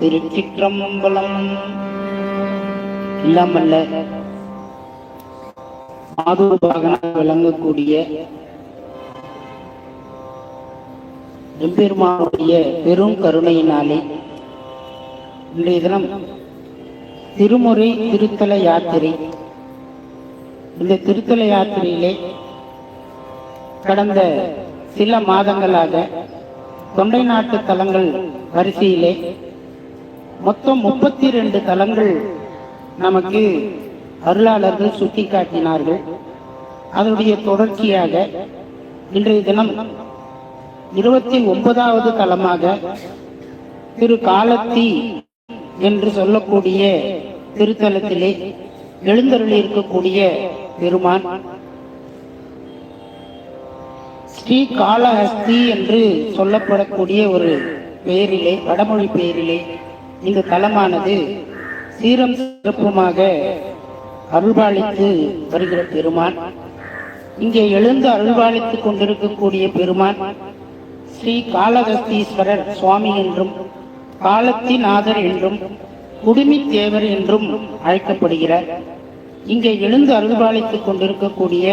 திருச்சிற்றம்பலம். இல்லாமல்ல மாதூபாகனாக விளங்கக்கூடிய எம்பெருமானுடைய பெரும் கருணையினாலே இன்றைய தினம் திருமுறை திருத்தல யாத்திரை. இந்த திருத்தல யாத்திரையிலே கடந்த சில மாதங்களாக தொண்டை நாட்டு தலங்கள் வரிசையிலே மொத்தம் முப்பத்தி ரெண்டு தலங்கள் நமக்கு அருளாளர்கள் சுட்டிக்காட்டினார்கள். அதனுடைய தொடர்ச்சியாக இன்றைய தினம் இருபத்தி ஒன்பதாவது தலமாக திரு காலத்தி என்று சொல்லக்கூடிய திருத்தலத்திலே எழுந்தருளி இருக்கக்கூடிய பெருமான். ஸ்ரீ காளஹஸ்தி என்று சொல்லப்படக்கூடிய ஒரு பெயரிலே வடமொழி பெயரிலே இந்த தலமானது சீரம் சிறப்புமாக அருள்பாலித்து வருகிற பெருமான். இங்கே எழுந்து அருள்பாலித்துக் கொண்டிருக்கக்கூடிய பெருமான் ஸ்ரீ காளகஸ்தீஸ்வரர் சுவாமி என்றும் காலத்திநாதர் என்றும் குடுமி தேவர் என்றும் அழைக்கப்படுகிறார். இங்கே எழுந்து அருள்பாலித்துக் கொண்டிருக்கக்கூடிய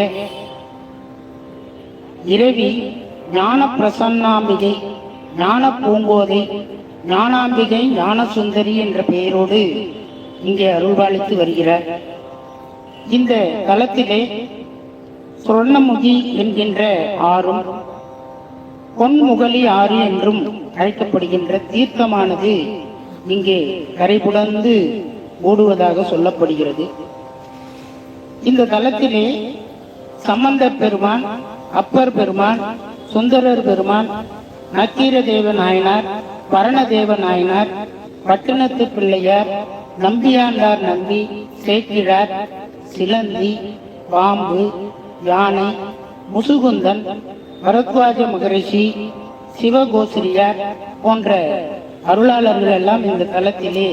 இரவி ஞான பிரசன்னாம்பிகை ஞான பூங்கோதை ஞானாம்பிகை ஞானசுந்தரி என்ற பெயரோடு இங்கே அருள்வாளித்து வருகிறார். இந்த தலத்திலே சொர்ணமுகி என்கின்ற ஆறும் பொன்முகலி ஆறு என்றும் அழைக்கப்படுகின்ற தீர்த்தமானது இங்கே கரைபுடர்ந்து ஓடுவதாக சொல்லப்படுகிறது. இந்த தலத்திலே சம்பந்த பெருமான் அப்பர் பெருமான் சுந்தரர் பெருமான் நக்கீர தேவ நாயனார் பரணதேவ நாயனார் பட்டணத்து பிள்ளையார் நம்பியாண்டார் நம்பி சேக்கிழார் சிலந்தி பாம்பு யானை முசுகுந்தன் பரத்வாஜ மகரிஷி சிவகோசிரியார் போன்ற அருளாளர்கள் எல்லாம் இந்த தலத்திலே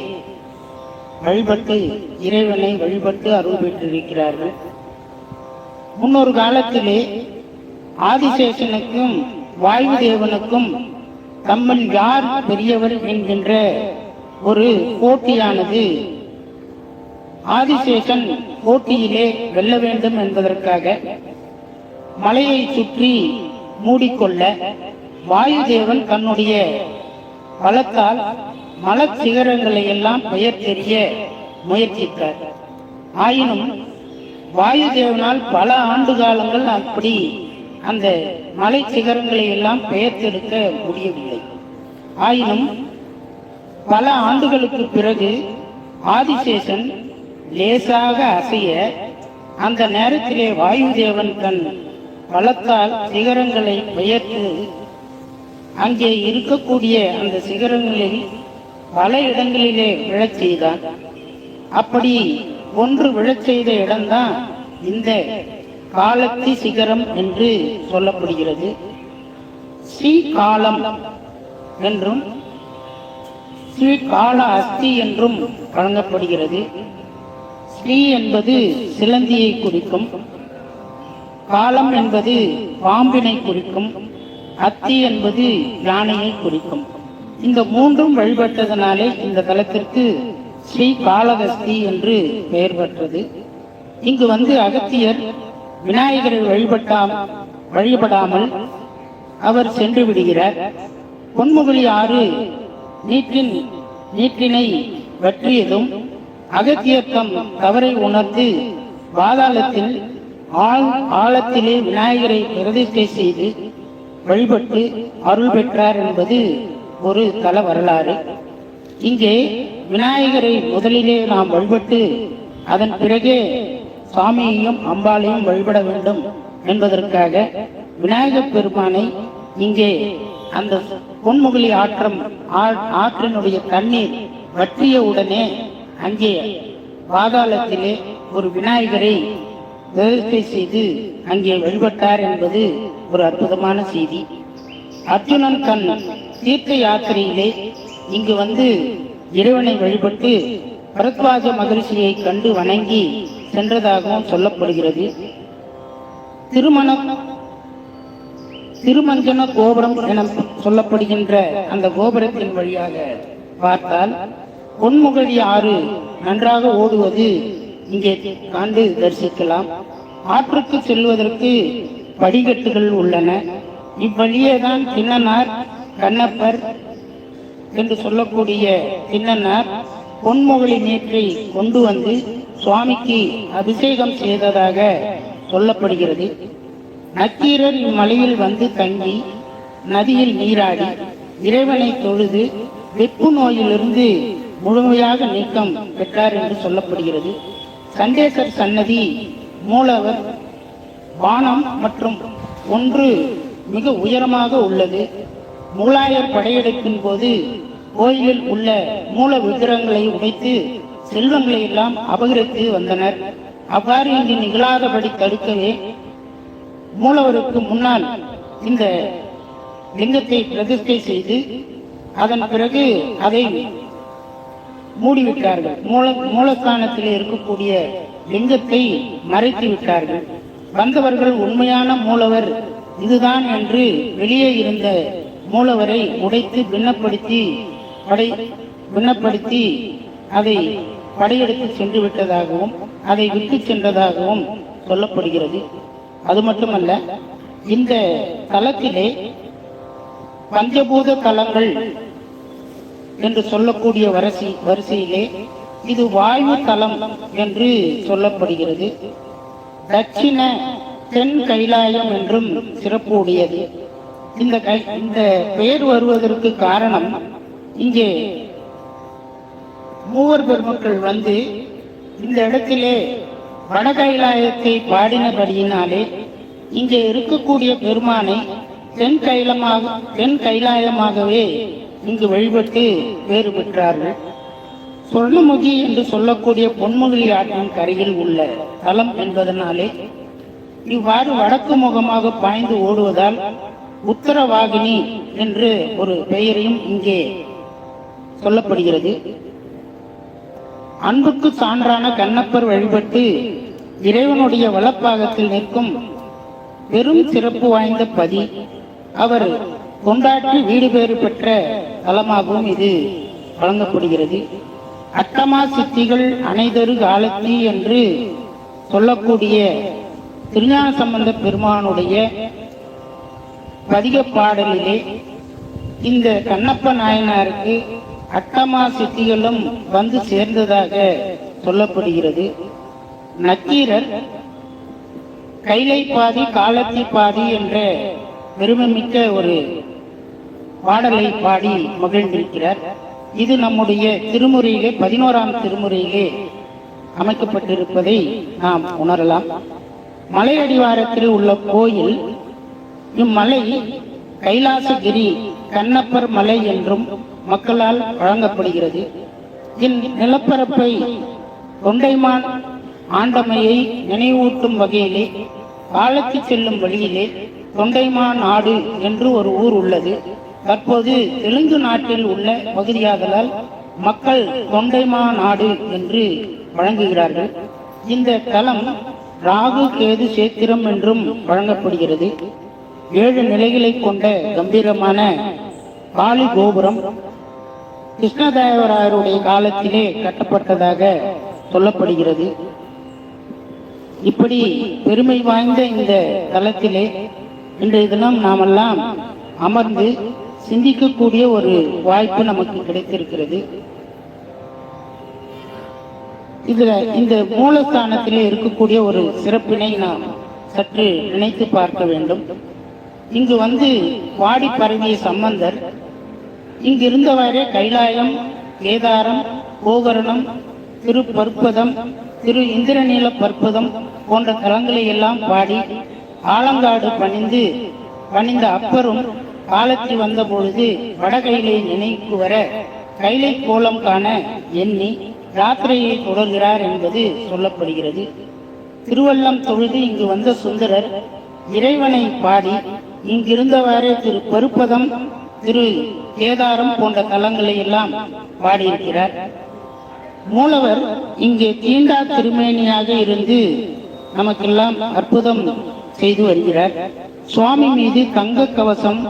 வழிபட்டு இறைவனை வழிபட்டு அருள் பெற்றிருக்கிறார்கள். முன்னொரு காலத்திலே ஆதிசேஷனுக்கும் வாயு தேவனுக்கும் தம்மன் யார் பெரியவர் என்கின்ற ஒரு போட்டியானது ஆதிசேஷன் போட்டியிலே வெல்ல வேண்டும் என்பதற்காக மலையை சுற்றி மூடிக்கொள்ள வாயுதேவன் தன்னுடைய பலத்தால் மலச் சிகரங்களை எல்லாம் பெயர் தெரிய முயற்சித்தார். ஆயினும் வாயுதேவனால் பல ஆண்டு காலங்கள் அப்படி அந்த மலை சிகரங்களை எல்லாம் பெயர்த்தெடுக்க முடியவில்லை. ஆயினும் பல ஆண்டுகளுக்கு பிறகு ஆதிசேஷன் லேசாக அசைய அந்த நேரத்திலே வாயுதேவன் தன் பலத்தால் சிகரங்களை பெயர்த்து அங்கே இருக்கக்கூடிய அந்த சிகரங்களில் பல இடங்களிலே விழச் செய்தான். அப்படி ஒன்று விழச் செய்த இடம்தான் இந்த காலத்தி சிகரம் என்று சொல்லப்படுகிறது. ஸ்ரீ காலம் என்றும் ஸ்ரீ கால அஸ்தி என்றும் வழங்கப்படுகிறது. ஸ்ரீ என்பது சிலந்தியை குறிக்கும் காலம் என்பது பாம்பினை குறிக்கும் அத்தி என்பது யானையை குறிக்கும். இந்த மூன்றும் வழிபட்டதனாலே இந்த தலத்திற்கு ஸ்ரீ காலகஸ்தி என்று பெயர் பெற்றது. இங்கு வந்து அகத்தியர் விநாயகரை வழிபட்டாம் வழிபடாமல் அவர் சென்று விடுகிறார். பொன்முகலி ஆறு நீற்றின் நீற்றினை வெற்றியதும் அகத்தியக்கம் தவறை உணர்ந்து பாதாளத்தில் ஆழ் ஆழத்திலே விநாயகரை பிரதிஷ்டை செய்து வழிபட்டு அருள் பெற்றார் என்பது ஒரு தல வரலாறு. இங்கே விநாயகரை முதலிலே நாம் வழிபட்டு அதன் பிறகே சுவாமியையும் அம்பாளையும் வழிபட வேண்டும் என்பதற்காக விநாயகப் பெருமானை இங்கே அந்த பொன்முகலி ஆற்றம் ஆ- ஆற்றினுடைய தண்ணீர் வற்றிய உடனே அங்கே பாதாளத்திலே ஒரு விநாயகரை பிரதிஷ்டை செய்து அங்கே வழிபட்டார் என்பது ஒரு அற்புதமான செய்தி. அர்ஜுனன் தன் தீர்த்த யாத்திரையிலே இங்கு வந்து இறைவனை வழிபட்டு பரத்வாஜ மகரிஷியை கண்டு வணங்கி சென்றதாகவும் சொல்லப்படுகிறது. திருமணம் திருமஞ்சன கோபுரம் என சொல்லப்படுகின்ற அந்த கோபுரத்தின் வழியாக பார்த்தால் பொன்முகழி ஆறு நன்றாக ஓடுவது இங்கே காண்டு தரிசிக்கலாம். ஆற்றுக்கு செல்வதற்கு படிக்கட்டுகள் உள்ளன. இவ்வழியே தான் சின்னனார் கண்ணப்பர் என்று சொல்லக்கூடிய சின்னனார் பொன்முகழி நீற்றை கொண்டு வந்து சுவாமிக்கு அபிஷேகம் செய்ததாக சொல்லப்படுகிறது. நக்கீரர் இம்மலையில் வந்து தங்கி நதியில் நீராடி இறைவனை தொழுது வெப்பு நோயிலிருந்து முழுமையாக நீக்கம் பெற்றார் என்று சொல்லப்படுகிறது. சண்டேசர் சன்னதி மூலவர் வானம் மற்றும் ஒன்று மிக உயரமாக உள்ளது. முகலாயர் படையெடுப்பின் போது கோயிலில் உள்ள மூல விக்கிரகங்களை உடைத்து செல்வங்களை எல்லாம் அபகரித்து வந்தனர். அவ்வாறு இங்கு நிகழாதபடி தடுக்கவே மூலவருக்கு முன்னால் இந்த லிங்கத்தை பிரதிஷ்டை செய்து அதன் பிறகு அதை மூடிவிட்டார்கள். மூல மூலஸ்தானத்தில் இருக்கக்கூடிய லிங்கத்தை மறைத்து விட்டார்கள் வந்தவர்கள் உண்மையான மூலவர் இதுதான் என்று வெளியே இருந்த மூலவரை உடைத்து பின்னப்படுத்தி படை விண்ணப்படுத்தி அதை படையெடுத்து சென்று விட்டதாகவும் அதை விட்டு சென்றதாகவும் சொல்லப்படுகிறது. அது மட்டுமல்ல இந்த தலத்திலே பஞ்சபூத தலங்கள் என்று சொல்லக்கூடிய வரிசை வரிசையிலே இது வாயு தலம் என்று சொல்லப்படுகிறது. தட்சிண தென் கைலாயம் என்றும் சிறப்பு உடையது இந்த கை இந்த பெயர் வருவதற்கு காரணம் இங்கே மூவர் பெருமக்கள் வந்து இந்த இடத்திலே வட கைலாயத்தை பாடினபடியினாலே இங்கே இருக்கக்கூடிய பெருமானை தென் கைலமாக தென் கைலாயமாகவே இங்கு வழிபட்டு வேறு பெற்றார்கள். சொர்ணமுகி என்று சொல்லக்கூடிய பொன்முகி ஆற்றின் கரையில் உள்ள தலம் என்பதனாலே இவ்வாறு வடக்கு முகமாக பாய்ந்து ஓடுவதால் உத்தரவாகினி என்று ஒரு பெயரையும் இங்கே சொல்லப்படுகிறது. அன்புக்கு சான்றான கண்ணப்பர் வழிபட்டு இறைவனுடைய வலப்பாகத்தில் நிற்கும் பெரும் சிறப்பு வாய்ந்த பதி. அவர் கொண்டாற்றி வீடு பேறு பெற்ற தலமாகவும் இது வழங்கப்படுகிறது. அட்டமா சித்திகள் அனைதரு காலத்தி என்று சொல்லக்கூடிய திருஞான சம்பந்த பெருமானுடைய பதிக பாடலிலே இந்த கண்ணப்ப நாயனாருக்கு அட்டமா சித்திகளும் வந்து சேர்ந்ததாக சொல்லப்படுகிறது. நக்கீரர் கைலை பாதி காலத்தி பாதி என்ற பெருமைமிக்க ஒரு பாடலை பாடி மகிழ்ந்திருக்கிறார். இது நம்முடைய திருமுறையிலே பதினோராம் திருமுறையிலே அமைக்கப்பட்டிருப்பதை நாம் உணரலாம். மலையடிவாரத்தில் உள்ள கோயில் இம்மலை கைலாசகிரி கண்ணப்பர் மலை என்றும் மக்களால் வழங்கப்படுகிறது. இந்நிலப்பரப்பை தொண்டைமான் ஆண்டமையை நினைவூட்டும் வகையிலே காலத்து செல்லும் வழியிலே தொண்டைமான் நாடு என்று ஒரு ஊர் உள்ளது. தற்போது தெலுங்கு நாட்டில் உள்ள பகுதியாதலால் மக்கள் தொண்டைமா நாடு என்று வழங்குகிறார்கள். இந்த தலம் ராகு கேது சேத்திரம் என்றும் வழங்கப்படுகிறது. ஏழு நிலைகளை கொண்ட கம்பீரமான காளி கோபுரம் கிருஷ்ணதேவராயருடைய காலத்திலே கட்டப்பட்டதாக சொல்லப்படுகிறது. இப்படி பெருமை வாய்ந்த இந்த தளத்திலே இன்றைய தினம் நாமெல்லாம் அமர்ந்து சிந்திக்கக்கூடிய ஒரு வாய்ப்பு நமக்கு கிடைத்திருக்கிறது. இதுல இந்த மூலஸ்தானத்திலே இருக்கக்கூடிய ஒரு சிறப்பினை நாம் சற்று நினைத்து பார்க்க வேண்டும். இங்கு வந்து வாடி பரவிய சம்பந்தர். இங்கிருந்தவாறே கைலாயம் கேதாரம் கோகரணம் திரு பற்பதம் திரு இந்திரநீல பற்பதம் போன்ற தலங்களை எல்லாம் பாடி ஆலங்காடு பணிந்து பணிந்த அப்பரும் காலத்தில் வந்த பொழுது நினைக்கு வர கைலை கோலம் காண எண்ணி யாத்திரையை தொடர்கிறார் என்பது சொல்லப்படுகிறது. திருவள்ளம் தொழுது இங்கு வந்த சுந்தரர் இறைவனை பாடி இங்கிருந்தவாறே திரு பருப்பதம் திரு கேதாரம் போன்ற தலங்களை எல்லாம் பாடியிருக்கிறார் மூலவர் இங்கே தீண்டா திருமேனியாக இருந்து நமக்கெல்லாம் அற்புதம் செய்து வருகிறார். சுவாமி மீது தங்க கவசம்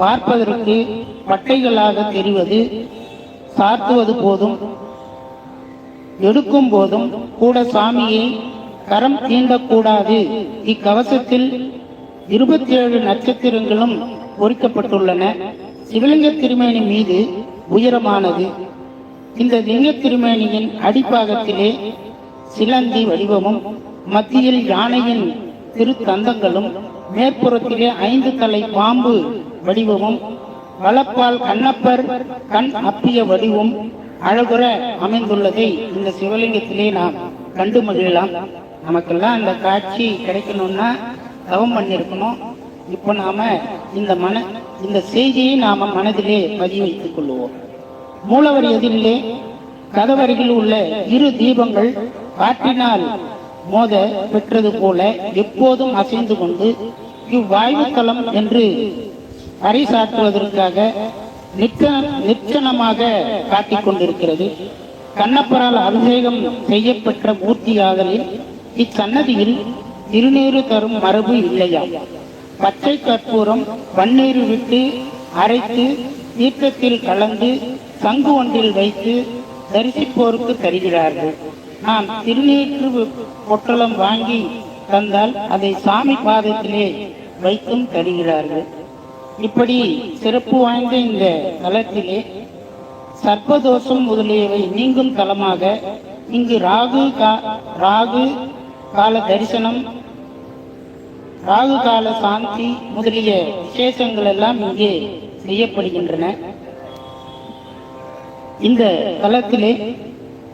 பார்ப்பதற்கு பட்டைகளாக தெரிவது சாத்துவது போதும் எடுக்கும் போதும் கூட சாமியை கரம் தீண்டக்கூடாது. இக்கவசத்தில் இருபத்தி ஏழு நட்சத்திரங்களும் பொறிக்கப்பட்டுள்ளன. சிவலிங்க திருமேனி மீது உயரமானது. இந்த லிங்க திருமேனியின் அடிப்பாகத்திலே சிலந்தி வடிவமும் மத்தியில் யானையின் திருத்தந்தங்களும் மேற்புறத்திலே ஐந்து தலை பாம்பு வடிவமும் வலப்பால் கண்ணப்பர் கண் அப்பிய வடிவும் அழகுற அமைந்துள்ளதை இந்த சிவலிங்கத்திலே நாம் கண்டு மகிழலாம். நமக்கெல்லாம் அந்த காட்சி கிடைக்கணும்னா தவம் பண்ணியிருக்கணும் இப்போ நாம இந்த மன இந்த செய்தியை நாம மனதிலே பதிவு வைத்துக் கொள்வோம். மூலவர் எதிரிலே கதவருகில் உள்ள இரு தீபங்கள் காற்றினால் மோத பெற்றது போல எப்போதும் அசைந்து கொண்டு இவ்வாய்வுத்தலம் என்று பறைசாற்றுவதற்காக நிச்சனமாக காட்டிக் கொண்டிருக்கிறது. கண்ணப்பரால் அபிஷேகம் செய்யப்பெற்ற மூர்த்தியாதலில் இச்சன்னதியில் திருநீறு தரும் மரபு இல்லையா? பச்சை கற்பூரம் பன்னீர் விட்டு அரைத்து தீர்த்தத்தில் கலந்து சங்கு ஒன்றில் வைத்து தரிசிப்போருக்கு தருகிறார்கள். நாம் திருநீற்று பொட்டலம் வாங்கி தந்தால் அதை சாமி பாதத்திலே வைத்தும் தருகிறார்கள். இப்படி சிறப்பு வாய்ந்த இந்த தலத்திலே சர்ப்பதோஷம் முதலியவை நீங்கும் தலமாக இங்கு ராகு கா- ராகு கால தரிசனம் ராகு கால சாந்தி முதலிய விசேஷங்கள் எல்லாம் இங்கே செய்யப்படுகின்றன. இந்த தளத்திலே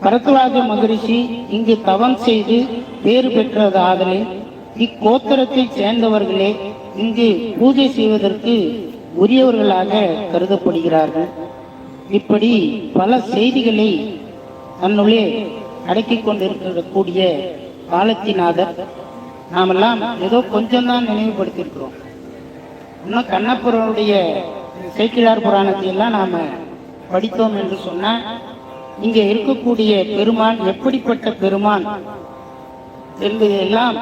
பரத்வாஜ மகரிஷி இங்கு தவம் செய்து பேறு பெற்றதாதலே இக்கோத்திரத்தைச் சேர்ந்தவர்களே இங்கு பூஜை செய்வதற்கு உரியவர்களாக கருதப்படுகிறார்கள். இப்படி பல செய்திகளை தன்னுள்ளே அடக்கிக் கொண்டிருக்கக்கூடிய காலத்திநாதர் நாமெல்லாம் ஏதோ கொஞ்சம் தான் நினைவுபடுத்தியிருக்கிறோம். இன்னும் கண்ணப்பருடைய சேக்கிழார் புராணத்தை எல்லாம் நாம் படித்தோம் என்று சொன்னால் இங்கே இருக்கக்கூடிய பெருமான் எப்படிப்பட்ட பெருமான் என்பதையெல்லாம்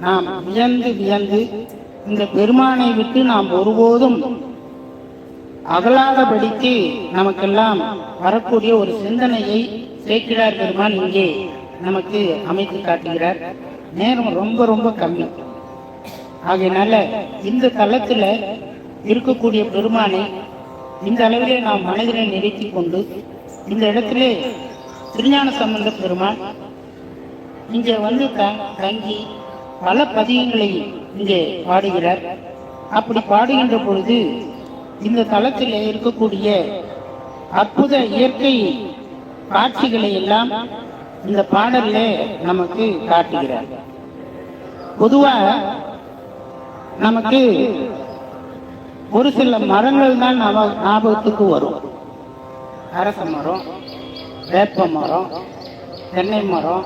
நாம் வியந்து வியந்து இந்த பெருமானை விட்டு நாம் ஒருபோதும் அகலாதபடிக்கு நமக்கெல்லாம் வரக்கூடிய ஒரு சிந்தனையை சேக்கிழார் பெருமான் இங்கே நமக்கு அமைத்து காட்டுகிறார். நேரம் ரொம்ப ரொம்ப கம்மி. ஆகையினால இந்த தளத்துல இருக்கக்கூடிய பெருமானை இந்த அளவிலே நாம் மனதிலே நிறுத்தி கொண்டு இந்த இடத்திலே திருஞான சம்பந்த பெருமான் இங்கே வந்து தங்கி பல பதியங்களை இங்கே பாடுகிறார். அப்படி பாடுகின்ற பொழுது இந்த தளத்தில் இருக்கக்கூடிய அற்புத இயற்கை காட்சிகளை எல்லாம் இந்த பாடல்ல நமக்கு காட்டுகிறார். பொதுவா நமக்கு ஒரு சில மரங்கள் தான் ஞாபக- ஞாபகத்துக்கு வரும். அரச மரம் வேப்ப மரம் தென்னை மரம்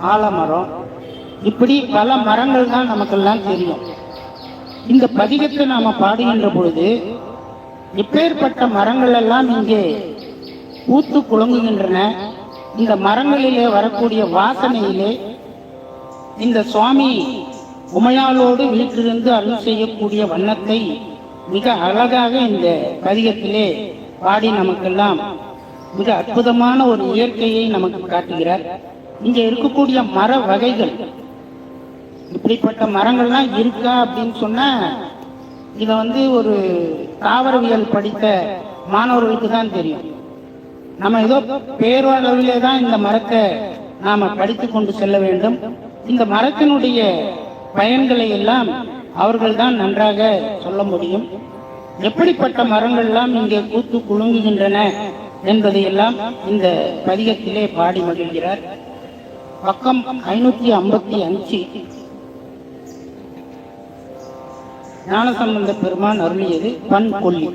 ஆலமரம் இப்படி பல மரங்கள் தான் நமக்கெல்லாம் தெரியும். இந்த பதிகத்தை நாம பாடுகின்ற பொழுது இப்பேற்பட்ட மரங்கள் எல்லாம் இங்கே பூத்து குலுங்குகின்றன? இந்த மரங்களிலே வரக்கூடிய வாசனையிலே இந்த சுவாமி உமையாளோடு வீட்டிலிருந்து அருள் செய்யக்கூடிய வண்ணத்தை மிக அழகாக இந்த பதிகத்திலே பாடி நமக்கெல்லாம் மிக அற்புதமான ஒரு இயற்கையை நமக்கு காட்டுகிறார். இங்க இருக்கக்கூடிய மர வகைகள். இப்படிப்பட்ட மரங்கள்லாம் இருக்கா அப்படின்னு சொன்னா இத வந்து ஒரு தாவரவியல் படித்த மாணவர்களுக்கு தான் தெரியும். நம்ம ஏதோ பேரளவிலே தான் இந்த மரத்தை நாம படித்து கொண்டு செல்ல வேண்டும். இந்த மரத்தினுடைய பயன்களை எல்லாம் அவர்கள் தான் நன்றாக சொல்ல முடியும். எப்படிப்பட்ட மரங்கள் எல்லாம் இங்கே கூத்து குலுங்குகின்றன என்பதையெல்லாம் இந்த பதிகத்திலே பாடி மகிழ்கிறார். பக்கம் ஐநூத்தி ஐம்பத்தி அஞ்சு. ஞானசம்பந்த பெருமான் அருளியது பண் கொல்லி